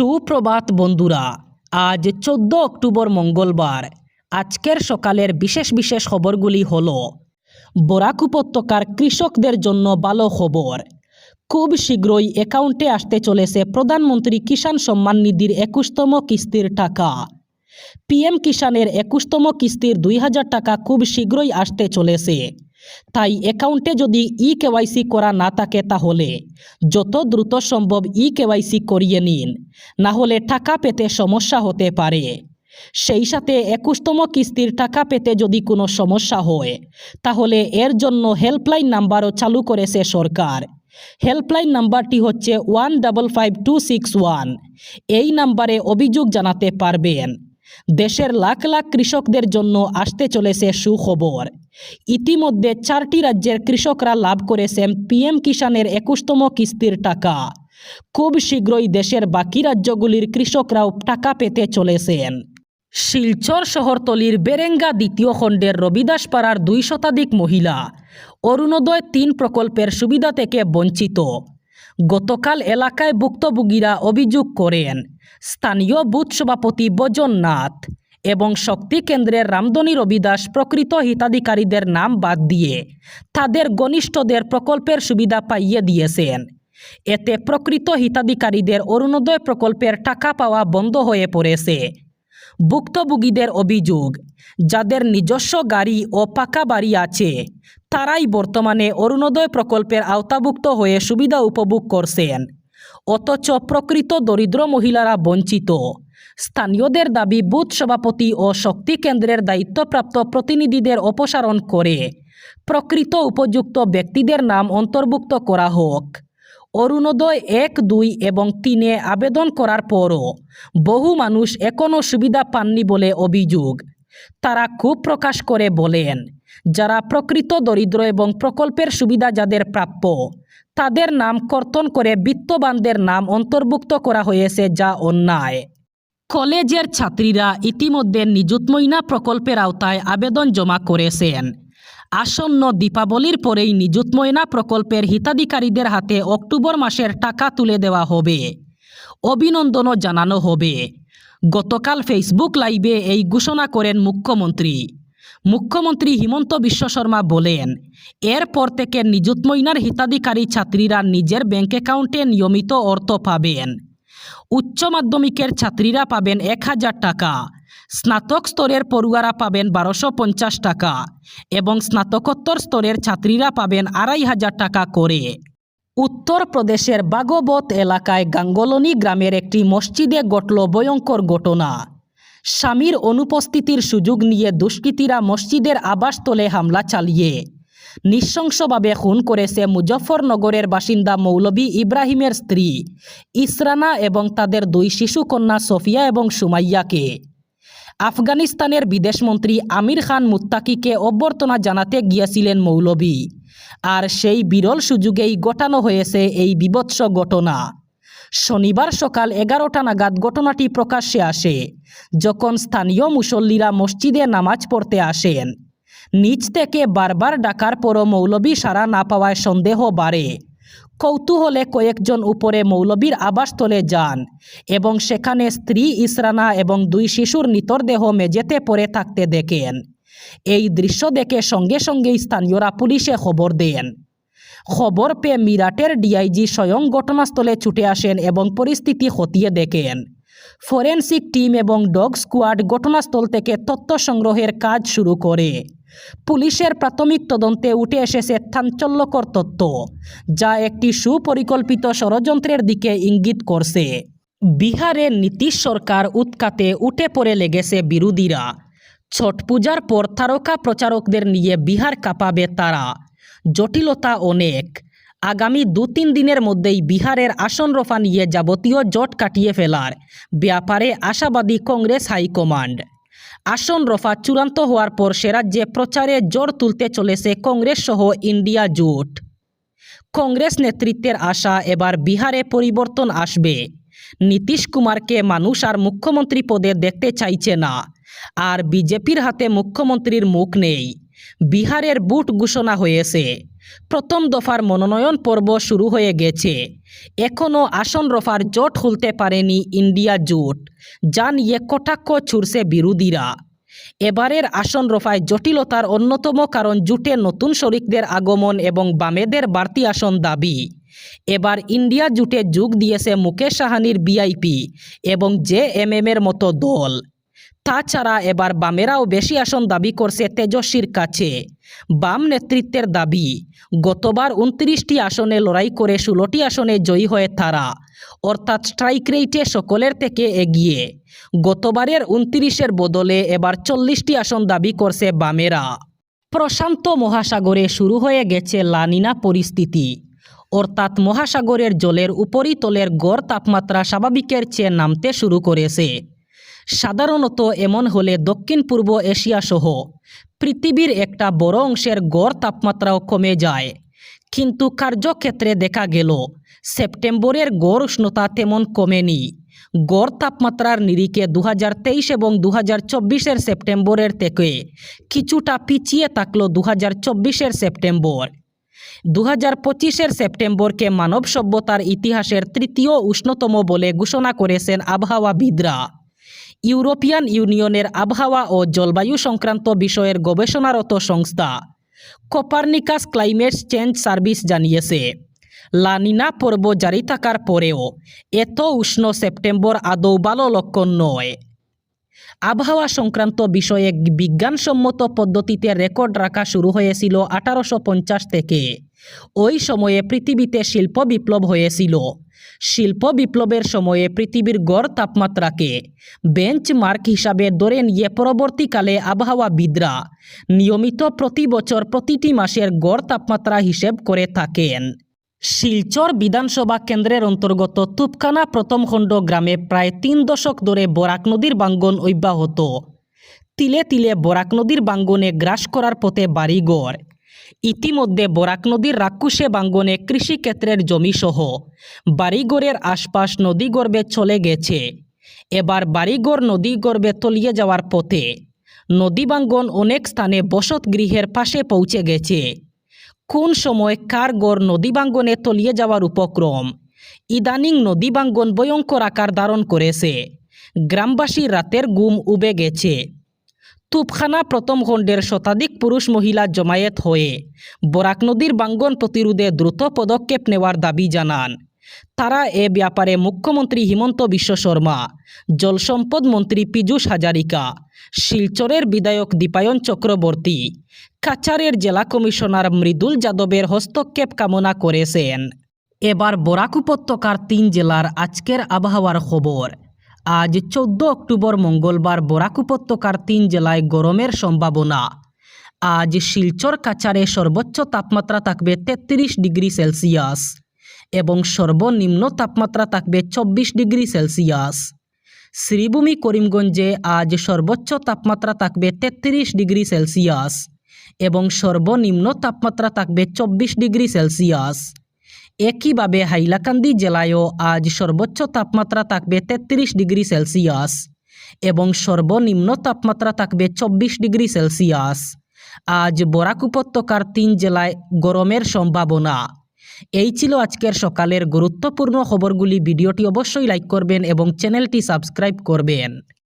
সুপ্রভাত বন্ধুরা, আজ চোদ্দ অক্টোবর মঙ্গলবার। আজকের সকালের বিশেষ বিশেষ খবরগুলি হল, বরাক উপত্যকার কৃষকদের জন্য ভালো খবর। খুব শীঘ্রই অ্যাকাউন্টে আসতে চলেছে প্রধানমন্ত্রী কিষাণ সম্মান নিধির একুশতম কিস্তির টাকা। পিএম কিষাণের একুশতম কিস্তির দুই হাজার টাকা খুব শীঘ্রই আসতে চলেছে। তাই অ্যাকাউন্টে যদি ই কেওয়াইসি করা না থাকে তাহলে যত দ্রুত সম্ভব ই কেওয়াইসি করিয়ে নিন, না হলে টাকা পেতে সমস্যা হতে পারে। সেই সাথে একুশতম কিস্তির টাকা পেতে যদি কোনো সমস্যা হয়, তাহলে এর জন্য হেল্পলাইন নাম্বারও চালু করেছে সরকার। হেল্পলাইন নাম্বারটি হচ্ছে one five two six one. এই নাম্বারে অভিযোগ জানাতে পারবেন। দেশের লাখ লাখ কৃষকদের জন্য আসতে চলেছে সুখবর। ইতিমধ্যে চারটি রাজ্যের কৃষকরা লাভ করেছেন পিএম কিষাণের একুশতম কিস্তির টাকা। খুব শীঘ্রই দেশের বাকি রাজ্যগুলির কৃষকরাও টাকা পেতে চলেছেন। শিলচর শহরতলির বেরেঙ্গা দ্বিতীয় খণ্ডের রবিদাসপাড়ার দুই শতাধিক মহিলা অরুণোদয় তিন প্রকল্পের সুবিধা থেকে বঞ্চিত। গতকাল এলাকায় ভুক্তভোগীরা অভিযোগ করেন স্থানীয় বুথ সভাপতি বজননাথ এবং শক্তি কেন্দ্রের রামদনী রবিদাস প্রকৃত হিতাধিকারীদের নাম বাদ দিয়ে তাদের ঘনিষ্ঠদের প্রকল্পের সুবিধা পাইয়ে দিয়েছেন। এতে প্রকৃত হিতাধিকারীদের অরুণোদয় প্রকল্পের টাকা পাওয়া বন্ধ হয়ে পড়েছে। ভুক্তভোগীদের অভিযোগ, যাদের নিজস্ব গাড়ি ও পাকা বাড়ি আছে, তারাই বর্তমানে অরুণোদয় প্রকল্পের আওতাভুক্ত হয়ে সুবিধা উপভোগ করছেন। অথচ প্রকৃত দরিদ্র মহিলারা বঞ্চিত। স্থানীয়দের দাবি, বুথ সভাপতি ও শক্তি কেন্দ্রের দায়িত্বপ্রাপ্ত প্রতিনিধিদের অপসারণ করে প্রকৃত উপযুক্ত ব্যক্তিদের নাম অন্তর্ভুক্ত করা হোক। অরুণোদয় এক, দুই এবং তিনে আবেদন করার পরও বহু মানুষ এখনও সুবিধা পাননি বলে অভিযোগ। তারা ক্ষোভ প্রকাশ করে বলেন, যারা প্রকৃত দরিদ্র এবং প্রকল্পের সুবিধা যাদের প্রাপ্য তাদের নাম কর্তন করে বিত্তবানদের নাম অন্তর্ভুক্ত করা হয়েছে যা অন্যায়। কলেজের ছাত্রীরা ইতিমধ্যে নিযুত ময়না প্রকল্পের আওতায় আবেদন জমা করেছেন। আসন্ন দীপাবলির পরেই নিযুত ময়না প্রকল্পের হিতাধিকারীদের হাতে অক্টোবর মাসের টাকা তুলে দেওয়া হবে। অভিনন্দনও জানানো হবে। গতকাল ফেসবুক লাইভে এই ঘোষণা করেন মুখ্যমন্ত্রী। মুখ্যমন্ত্রী হিমন্ত বিশ্ব শর্মা বলেন, এরপর থেকে নিযুত ময়নার হিতাধিকারী ছাত্রীরা নিজের ব্যাংক অ্যাকাউন্টে নিয়মিত অর্থ পাবেন। উচ্চ মাধ্যমিকের ছাত্রীরা পাবেন এক হাজার টাকা, স্নাতক স্তরের পড়ুয়ারা পাবেন বারোশো পঞ্চাশ টাকা এবং স্নাতকোত্তর স্তরের ছাত্রীরা পাবেন আড়াই হাজার টাকা করে। উত্তরপ্রদেশের বাগবত এলাকায় গাঙ্গলনি গ্রামের একটি মসজিদে ঘটল ভয়ঙ্কর ঘটনা। স্বামীর অনুপস্থিতির সুযোগ নিয়ে দুষ্কৃতীরা মসজিদের আবাসস্থলে হামলা চালিয়ে। নৃশংসভাবে খুন করেছে মুজফ্ফরনগরের বাসিন্দা মৌলভী ইব্রাহিমের স্ত্রী ইসরানা এবং তাদের দুই শিশু কন্যা সফিয়া এবং সুমাইয়াকে। আফগানিস্তানের বিদেশমন্ত্রী আমির খান মুত্তাকিকে অভ্যর্থনা জানাতে গিয়েছিলেন মৌলভী। আর সেই বিরল সুযোগেই ঘটানো হয়েছে এই বিভৎস ঘটনা। শনিবার সকাল এগারোটা নাগাদ ঘটনাটি প্রকাশ্যে আসে, যখন স্থানীয় মুসল্লিরা মসজিদে নামাজ পড়তে আসেন। নিচ থেকে বারবার ডাকার পরও মৌলবী সাড়া না পাওয়ায় সন্দেহ বাড়ে। কৌতূহলে কয়েকজন উপরে মৌলবীর আবাসস্থলে যান এবং সেখানে স্ত্রী ইসরানা এবং দুই শিশুর নিতরদেহ মেঝেতে পড়ে থাকতে দেখেন। এই দৃশ্য দেখে সঙ্গে সঙ্গেই স্থানীয়রা পুলিশে খবর দেন। খবর পেয়ে মিরাটের ডিআইজি স্বয়ং ঘটনাস্থলে ছুটে আসেন এবং পরিস্থিতি খতিয়ে দেখেন। ফরেনসিক টিম এবং ডগ স্কোয়াড ঘটনাস্থল থেকে তথ্য সংগ্রহের কাজ শুরু করে। পুলিশের প্রাথমিক তদন্তে উঠে এসেছে চাঞ্চল্যকর তথ্য, যা একটি সুপরিকল্পিত ষড়যন্ত্রের দিকে ইঙ্গিত করছে। বিহারে নীতিশ সরকার উৎকাতে উঠে পড়ে লেগেছে বিরোধীরা। ছট পূজার পর তারকা প্রচারকদের নিয়ে বিহার কাঁপাবে তারা। জটিলতা অনেক। আগামী দু তিন দিনের মধ্যেই বিহারের আসন রফা নিয়ে যাবতীয় জট কাটিয়ে ফেলার। ব্যাপারে আশাবাদী কংগ্রেস হাইকমান্ড। আসন রফা চূড়ান্ত হওয়ার পর সে রাজ্যে প্রচারে জোর তুলতে চলেছে কংগ্রেস সহ ইন্ডিয়া জোট। কংগ্রেস নেতৃত্বের আশা এবার বিহারে পরিবর্তন আসবে। নীতিশ কুমারকে মানুষ আর মুখ্যমন্ত্রী পদে দেখতে চাইছে না। আর বিজেপির হাতে মুখ্যমন্ত্রীর মুখ নেই। বিহারের বুট ঘোষণা হয়েছে। প্রথম দফার মনোনয়ন পর্ব শুরু হয়ে গেছে। এখনও আসন রফার জোট খুলতে পারেনি ইন্ডিয়া জোট যা নিয়ে কটাক্ষ ছুড়ছে বিরোধীরা। এবারের আসন রফায় জটিলতার অন্যতম কারণ জুটে নতুন শরিকদের আগমন এবং বামেদের বাড়তি আসন দাবি। এবার ইন্ডিয়া জুটে যোগ দিয়েছে মুকেশ সাহানির বিআইপি এবং জে এম এর মতো দল। তাছাড়া এবার বামেরাও বেশি আসন দাবি করছে তেজস্বীর কাছে। বাম নেতৃত্বের দাবি, গতবার উনত্রিশটি আসনে লড়াই করে ষোলোটি আসনে জয়ী হয়ে তারা, অর্থাৎ স্ট্রাইক রেটে সকলের থেকে এগিয়ে। গতবারের উনত্রিশের বদলে এবার চল্লিশটি আসন দাবি করছে বামেরা। প্রশান্ত মহাসাগরে শুরু হয়ে গেছে লানিনা পরিস্থিতি। অর্থাৎ মহাসাগরের জলের উপরিতলের গড় তাপমাত্রা স্বাভাবিকের চেয়ে নামতে শুরু করেছে। সাধারণত এমন হলে দক্ষিণ পূর্ব এশিয়া সহ পৃথিবীর একটা বড় অংশের গড় তাপমাত্রাও কমে যায়। কিন্তু কার্যক্ষেত্রে দেখা গেল, সেপ্টেম্বরের গড় উষ্ণতা তেমন কমেনি। গড় তাপমাত্রার নিরিখে দু এবং দু হাজার সেপ্টেম্বরের থেকে কিছুটা পিছিয়ে থাকল দু হাজার সেপ্টেম্বর। দু হাজার পঁচিশের সেপ্টেম্বরকে মানব সভ্যতার ইতিহাসের তৃতীয় উষ্ণতম বলে ঘোষণা করেছেন আবহাওয়াবিদরা। ইউরোপিয়ান ইউনিয়নের আবহাওয়া ও জলবায়ু সংক্রান্ত বিষয়ের গবেষণারত সংস্থা কোপার্নিকাস ক্লাইমেট চেঞ্জ সার্ভিস জানিয়েছে। লানিনা পর্ব জারি থাকার পরেও এত উষ্ণ সেপ্টেম্বর আদৌ ভালো লক্ষণ নয়। আবহাওয়া সংক্রান্ত বিষয়ে বিজ্ঞানসম্মত পদ্ধতিতে রেকর্ড রাখা শুরু হয়েছিল আঠারোশো পঞ্চাশ থেকে। ওই সময়ে পৃথিবীতে শিল্প বিপ্লব হয়েছিল। শিল্প বিপ্লবের সময়ে পৃথিবীর গড় তাপমাত্রাকে বেঞ্চমার্ক হিসাবে ধরে নিয়ে পরবর্তীকালে আবহাওয়াবিদরা নিয়মিত প্রতি বছর প্রতিটি মাসের গড় তাপমাত্রা হিসেব করে থাকেন। শিলচর বিধানসভা কেন্দ্রের অন্তর্গত তুপখানা প্রথম খণ্ড গ্রামে প্রায় তিন দশক ধরে বরাক নদীর বাঙ্গন অব্যাহত। তিলে তিলে বরাক নদীর বাঙ্গনে গ্রাস করার পথে বাড়িঘর ইতিমধ্যে বরাক নদীর রাক্ষুসে বাঙ্গনে কৃষিক্ষেত্রের জমিসহ বাড়িঘরের আশপাশ নদীগর্ভে চলে গেছে। এবার বাড়িঘর নদীগর্ভে তলিয়ে যাওয়ার পথে নদীবাঙ্গন অনেক স্থানে বসত গৃহের পাশে পৌঁছে গেছে। কোন সময় কার গড় নদীবাঙ্গনে তলিয়ে যাওয়ার উপক্রম? ইদানিং নদীবাঙ্গন ভয়ঙ্কর আকার ধারণ করেছে। গ্রামবাসী রাতের গুম উবে গেছে। তুপখানা প্রথম খণ্ডের শতাধিক পুরুষ মহিলা জমায়েত হয়ে বরাক নদীর বাঙ্গন প্রতিরোধে দ্রুত পদক্ষেপ নেওয়ার দাবি জানান। তারা এ ব্যাপারে মুখ্যমন্ত্রী হিমন্ত বিশ্ব শর্মা জলসম্পদ মন্ত্রী পীযূষ হাজারিকা, শিলচরের বিধায়ক দীপায়ন চক্রবর্তী, কাছাড়ের জেলা কমিশনার মৃদুল যাদবের হস্তক্ষেপ কামনা করেছেন। এবার বরাক উপত্যকার তিন জেলার আজকের আবহাওয়ার খবর। আজ চোদ্দ অক্টোবর মঙ্গলবার বরাক উপত্যকার তিন জেলায় গরমের সম্ভাবনা। আজ শিলচর কাছাড়ে সর্বোচ্চ তাপমাত্রা থাকবে তেত্রিশ ডিগ্রি সেলসিয়াস এবং সর্বনিম্ন তাপমাত্রা থাকবে চব্বিশ ডিগ্রি সেলসিয়াস। শ্রীভূমি করিমগঞ্জে আজ সর্বোচ্চ তাপমাত্রা থাকবে তেত্রিশ ডিগ্রি সেলসিয়াস এবং সর্বনিম্ন তাপমাত্রা থাকবে চব্বিশ ডিগ্রি সেলসিয়াস। একইভাবে হাইলাকান্দি জেলায়ও আজ সর্বোচ্চ তাপমাত্রা থাকবে তেত্রিশ ডিগ্রি সেলসিয়াস এবং সর্বনিম্ন তাপমাত্রা থাকবে চব্বিশ ডিগ্রি সেলসিয়াস। আজ বরাক উপত্যকার তিন জেলায় গরমের সম্ভাবনা। এই ছিল আজকের সকালের গুরুত্বপূর্ণ খবরগুলি। ভিডিওটি অবশ্যই লাইক করবেন এবং চ্যানেলটি সাবস্ক্রাইব করবেন।